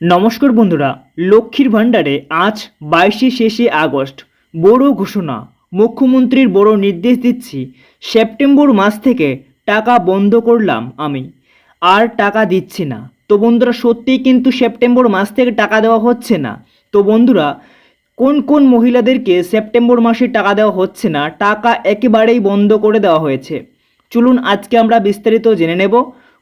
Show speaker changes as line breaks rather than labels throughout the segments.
নমস্কার বন্ধুরা, লক্ষ্মীর ভাণ্ডারে আজ বাইশে শেষে আগস্ট। বড় ঘোষণা, মুখ্যমন্ত্রীর বড় নির্দেশ দিচ্ছি। সেপ্টেম্বর মাস থেকে টাকা বন্ধ করলাম আমি। আর টাকা দিচ্ছি না। তো বন্ধুরা, সত্যিই কিন্তু সেপ্টেম্বর মাস থেকে টাকা দেওয়া হচ্ছে না। তো বন্ধুরা, কোন কোন মহিলাদেরকে সেপ্টেম্বর মাসে টাকা দেওয়া হচ্ছে না, টাকা একেবারেই বন্ধ করে দেওয়া হয়েছে। চলুন আজকে আমরা বিস্তারিত জেনে নেব।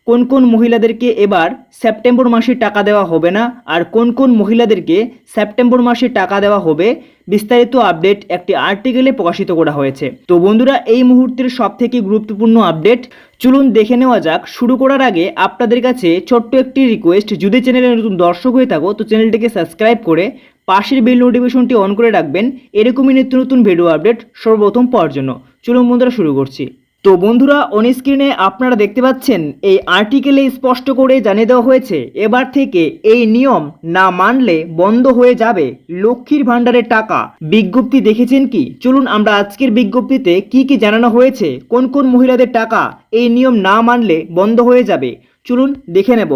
কোন কোন মহিলাদেরকে এবার সেপ্টেম্বর মাসে টাকা দেওয়া হবে না আর কোন কোন মহিলাদেরকে সেপ্টেম্বর মাসে টাকা দেওয়া হবে বিস্তারিত আপডেট একটি আর্টিকেলে প্রকাশিত করা হয়েছে। তো বন্ধুরা, এই মুহূর্তের সব থেকে গুরুত্বপূর্ণ আপডেট, চলুন দেখে নেওয়া যাক। শুরু করার আগে আপনাদের কাছে ছোট্ট একটি রিকোয়েস্ট যদি চ্যানেলে নতুন দর্শক হয়ে থাকো, তো চ্যানেলটিকে সাবস্ক্রাইব করে পাশের বেল নোটিফিকেশনটি অন করে রাখবেন। এরকমই নিত্য নতুন ভিডিও আপডেট সর্বপ্রথম পাওয়ার জন্য। চলুন বন্ধুরা, শুরু করছি। তো বন্ধুরা অন স্ক্রিনে আপনারা দেখতে পাচ্ছেন, এই আর্টিকেলে স্পষ্ট করে জানিয়ে দেওয়া হয়েছে, এবার থেকে এই নিয়ম না মানলে বন্ধ হয়ে যাবে লক্ষ্মীর ভাণ্ডারের টাকা। বিজ্ঞপ্তি দেখেছেন কি? চলুন আমরা আজকের বিজ্ঞপ্তিতে কি কি জানানো হয়েছে, কোন কোন মহিলাদের টাকা এই নিয়ম না মানলে বন্ধ হয়ে যাবে। চলুন দেখে নেব।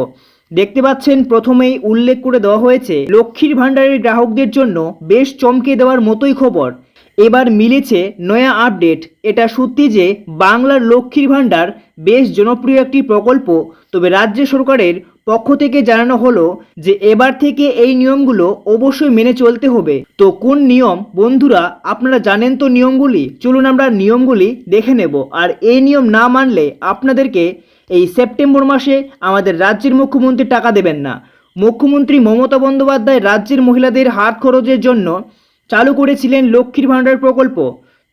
দেখতে পাচ্ছেন, প্রথমেই উল্লেখ করে দেওয়া হয়েছে, লক্ষ্মীর ভাণ্ডারের গ্রাহকদের জন্য বেশ চমকে দেওয়ার মতোই খবর। এবার মিলেছে নয়া আপডেট। এটা সত্যি যে বাংলার লক্ষ্মীর ভাণ্ডার বেশ জনপ্রিয় একটি প্রকল্প। তবে রাজ্য সরকারের পক্ষ থেকে জানানো হলো যে এবার থেকে এই নিয়মগুলো অবশ্যই মেনে চলতে হবে। তো কোন নিয়ম? বন্ধুরা, আপনারা জানেন তো নিয়মগুলি? চলুন আমরা নিয়মগুলি দেখে নেব। আর এই নিয়ম না মানলে আপনাদেরকে এই সেপ্টেম্বর মাসে আমাদের রাজ্যের মুখ্যমন্ত্রী টাকা দেবেন না। মুখ্যমন্ত্রী মমতা বন্দ্যোপাধ্যায় রাজ্যের মহিলাদের হাত খরচের জন্য চালু করেছিলেন লক্ষ্মীর ভাণ্ডার প্রকল্প।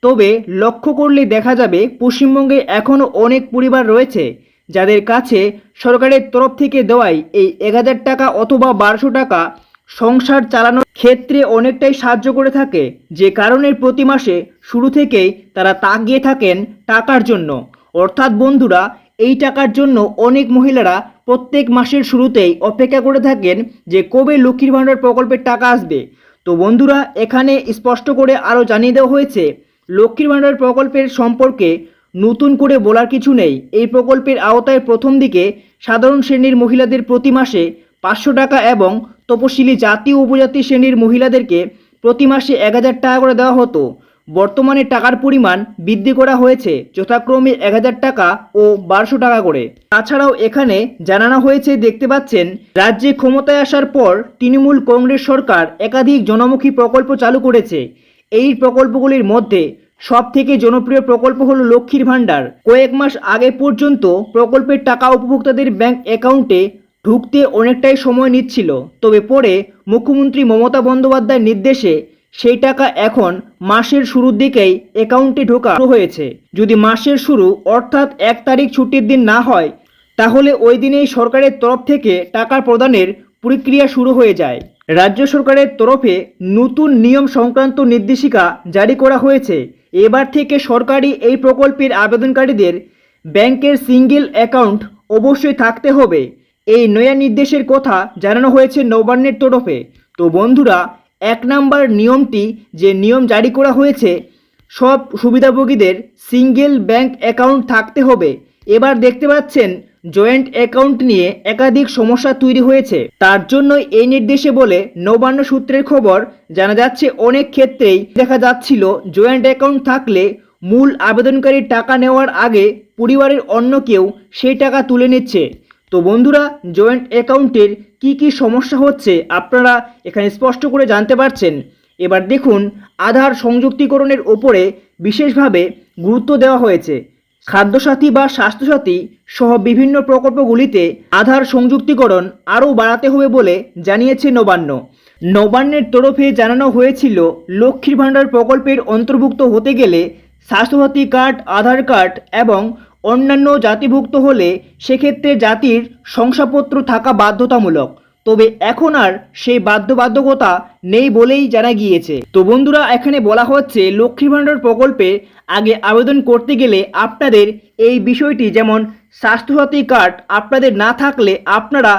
তবে লক্ষ্য করলে দেখা যাবে, পশ্চিমবঙ্গে এখনও অনেক পরিবার রয়েছে যাদের কাছে সরকারের তরফ থেকে দেওয়াই এই এক হাজার টাকা অথবা বারোশো টাকা সংসার চালানোর ক্ষেত্রে অনেকটাই সাহায্য করে থাকে। যে কারণে প্রতি মাসে শুরু থেকেই তারা তাকিয়ে থাকেন টাকার জন্য। অর্থাৎ বন্ধুরা, এই টাকার জন্য অনেক মহিলারা প্রত্যেক মাসের শুরুতেই অপেক্ষা করে থাকেন যে কবে লক্ষ্মীর ভাণ্ডার প্রকল্পের টাকা আসবে। তো বন্ধুরা, এখানে স্পষ্ট করে আরও জানিয়ে দেওয়া হয়েছে, লক্ষ্মীর ভাণ্ডার প্রকল্পের সম্পর্কে নতুন করে বলার কিছু নেই। এই প্রকল্পের আওতায় প্রথম দিকে সাধারণ শ্রেণির মহিলাদের প্রতি মাসে পাঁচশো টাকা এবং তপশিলি জাতি উপজাতি শ্রেণির মহিলাদেরকে প্রতি মাসে এক হাজার টাকা করে দেওয়া হতো। বর্তমানে টাকার পরিমাণ বৃদ্ধি করা হয়েছে যথাক্রমে এক হাজার টাকা ও বারোশো টাকা করে। তাছাড়াও এখানে জানানো হয়েছে, দেখতে পাচ্ছেন, রাজ্যে ক্ষমতায় আসার পর তৃণমূল কংগ্রেস সরকার একাধিক জনমুখী প্রকল্প চালু করেছে। এই প্রকল্পগুলির মধ্যে সব থেকে জনপ্রিয় প্রকল্প হলো লক্ষ্মীর ভাণ্ডার। কয়েক মাস আগে পর্যন্ত প্রকল্পের টাকা উপভোক্তাদের ব্যাংক অ্যাকাউন্টে ঢুকতে অনেকটাই সময় নিচ্ছিল। তবে পরে মুখ্যমন্ত্রী মমতা বন্দ্যোপাধ্যায়ের নির্দেশে সেই টাকা এখন মাসের শুরুর দিকেই অ্যাকাউন্টে ঢোকা শুরু হয়েছে। যদি মাসের শুরু অর্থাৎ এক তারিখ ছুটির দিন না হয়, তাহলে ওই দিনেই সরকারের তরফ থেকে টাকা প্রদানের প্রক্রিয়া শুরু হয়ে যায়। রাজ্য সরকারের তরফে নতুন নিয়ম সংক্রান্ত নির্দেশিকা জারি করা হয়েছে। এবার থেকে সরকারি এই প্রকল্পের আবেদনকারীদের ব্যাংকের সিঙ্গেল অ্যাকাউন্ট অবশ্যই থাকতে হবে। এই নয়া নির্দেশের কথা জানানো হয়েছে নবান্নের তরফে। তো বন্ধুরা এক নাম্বার নিয়মটি যে নিয়ম জারি করা হয়েছে, সব সুবিধাভোগীদের সিঙ্গেল ব্যাংক অ্যাকাউন্ট থাকতে হবে। এবার দেখতে পাচ্ছেন, জয়েন্ট অ্যাকাউন্ট নিয়ে একাধিক সমস্যা তৈরি হয়েছে। তার জন্য এই নির্দেশে বলে নবান্ন সূত্রের খবর জানা যাচ্ছে, অনেক ক্ষেত্রেই দেখা যাচ্ছিল জয়েন্ট অ্যাকাউন্ট থাকলে মূল আবেদনকারীর টাকা নেওয়ার আগে পরিবারের অন্য কেউ সেই টাকা তুলে নিচ্ছে। তো বন্ধুরা, জয়েন্ট অ্যাকাউন্টের কি কি সমস্যা হচ্ছে আপনারা এখানে স্পষ্ট করে জানতে পারছেন। এবার দেখুন, আধার সংযুক্তিকরণের ওপরে বিশেষভাবে গুরুত্ব দেওয়া হয়েছে। খাদ্যসাথী বা স্বাস্থ্যসাথী সহ বিভিন্ন প্রকল্পগুলিতে আধার সংযুক্তিকরণ আরও বাড়াতে হবে বলে জানিয়েছে নবান্ন। নবান্নের তরফে জানানো হয়েছিল, লক্ষ্মীর ভাণ্ডার প্রকল্পের অন্তর্ভুক্ত হতে গেলে স্বাস্থ্যসাথী কার্ড, আধার কার্ড এবং অন্যান্য জাতিভুক্ত হলে সেক্ষেত্রে জাতির শংসাপত্র থাকা বাধ্যতামূলক। তবে এখন আর সেই বাধ্যবাধকতা নেই বলেই জানা গিয়েছে। তো বন্ধুরা, এখানে বলা হচ্ছে লক্ষ্মী ভাণ্ডার প্রকল্পে আগে আবেদন করতে গেলে আপনাদের এই বিষয়টি যেমন স্বাস্থ্যসাথী কার্ড আপনাদের না থাকলে আপনারা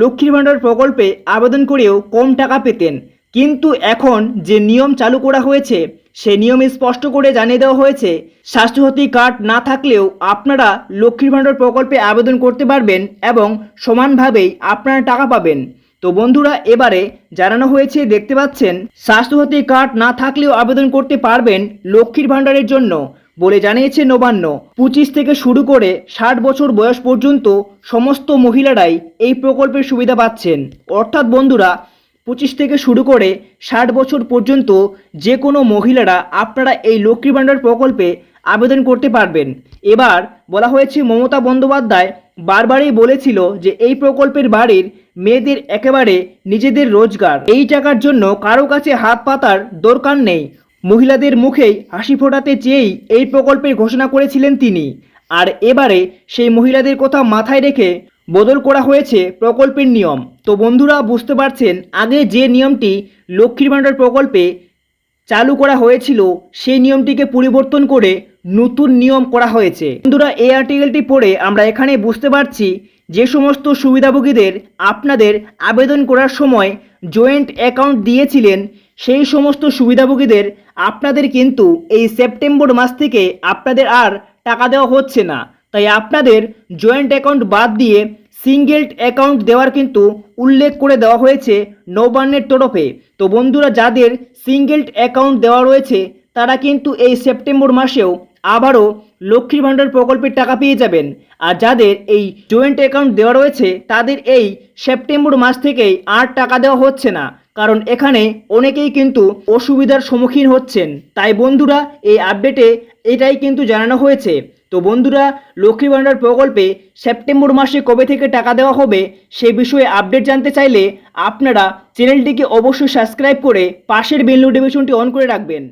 লক্ষ্মীর ভাণ্ডার প্রকল্পে আবেদন করেও কম টাকা পেতেন। কিন্তু এখন যে নিয়ম চালু করা হয়েছে সে নিয়মে স্পষ্ট করে জানিয়ে দেওয়া হয়েছে, স্বাস্থ্যসাথী কার্ড না থাকলেও আপনারা লক্ষ্মীর ভাণ্ডার প্রকল্পে আবেদন করতে পারবেন এবং সমানভাবেই আপনারা টাকা পাবেন। তো বন্ধুরা, এবারে জানানো হয়েছে, দেখতে পাচ্ছেন, স্বাস্থ্যসাথী কার্ড না থাকলেও আবেদন করতে পারবেন লক্ষ্মীর ভাণ্ডারের জন্য বলে জানিয়েছে নবান্ন। পঁচিশ থেকে শুরু করে ষাট বছর বয়স পর্যন্ত সমস্ত মহিলারাই এই প্রকল্পের সুবিধা পাচ্ছেন। অর্থাৎ বন্ধুরা পঁচিশ থেকে শুরু করে ষাট বছর পর্যন্ত যে কোনো মহিলারা আপনারা এই লক্ষ্মী ভাণ্ডার প্রকল্পে আবেদন করতে পারবেন। এবার বলা হয়েছে, মমতা বন্দ্যোপাধ্যায় বারবারই বলেছিল যে এই প্রকল্পের বাড়ির মেয়েদের একেবারে নিজেদের রোজগার। এই টাকার জন্য কারও কাছে হাত পাতার দরকার নেই। মহিলাদের মুখেই হাসি ফোটাতে চেয়েই এই প্রকল্পের ঘোষণা করেছিলেন তিনি। আর এবারে সেই মহিলাদের কথা মাথায় রেখে বদল করা হয়েছে প্রকল্পের নিয়ম। তো বন্ধুরা, বুঝতে পারছেন, আগে যে নিয়মটি লক্ষ্মীর ভাণ্ডার প্রকল্পে চালু করা হয়েছিল, সেই নিয়মটিকে পরিবর্তন করে নতুন নিয়ম করা হয়েছে। বন্ধুরা, এই আর্টিকেলটি পড়ে আমরা এখানে বুঝতে পারছি যে সমস্ত সুবিধাভোগীদের আপনাদের আবেদন করার সময় জয়েন্ট অ্যাকাউন্ট দিয়েছিলেন, সেই সমস্ত সুবিধাভোগীদের আপনাদের কিন্তু এই সেপ্টেম্বর মাস থেকে আপনাদের আর টাকা দেওয়া হচ্ছে না। তাই আপনাদের জয়েন্ট অ্যাকাউন্ট বাদ দিয়ে সিঙ্গেল অ্যাকাউন্ট দেওয়ার কিন্তু উল্লেখ করে দেওয়া হয়েছে নৌবান্নের তরফে। তো বন্ধুরা, যাদের সিঙ্গেল অ্যাকাউন্ট দেওয়া রয়েছে, তারা কিন্তু এই সেপ্টেম্বর মাসেও আবারও লক্ষ্মীর ভাণ্ডার প্রকল্পের টাকা পেয়ে যাবেন। আর যাদের এই জয়েন্ট অ্যাকাউন্ট দেওয়া রয়েছে, তাদের এই সেপ্টেম্বর মাস থেকেই আর টাকা দেওয়া হচ্ছে না। কারণ এখানে অনেকেই কিন্তু অসুবিধার সম্মুখীন হচ্ছেন। তাই বন্ধুরা, এই আপডেটে এটাই কিন্তু জানানো হয়েছে। তো বন্ধুরা, লক্ষ্মী ভাণ্ডার প্রকল্পে সেপ্টেম্বর মাসে কবে থেকে টাকা দেওয়া হবে সে বিষয়ে আপডেট জানতে চাইলে আপনারা চ্যানেলটিকে অবশ্যই সাবস্ক্রাইব করে পাশের বেল নোটিফিকেশনটি অন করে রাখবেন।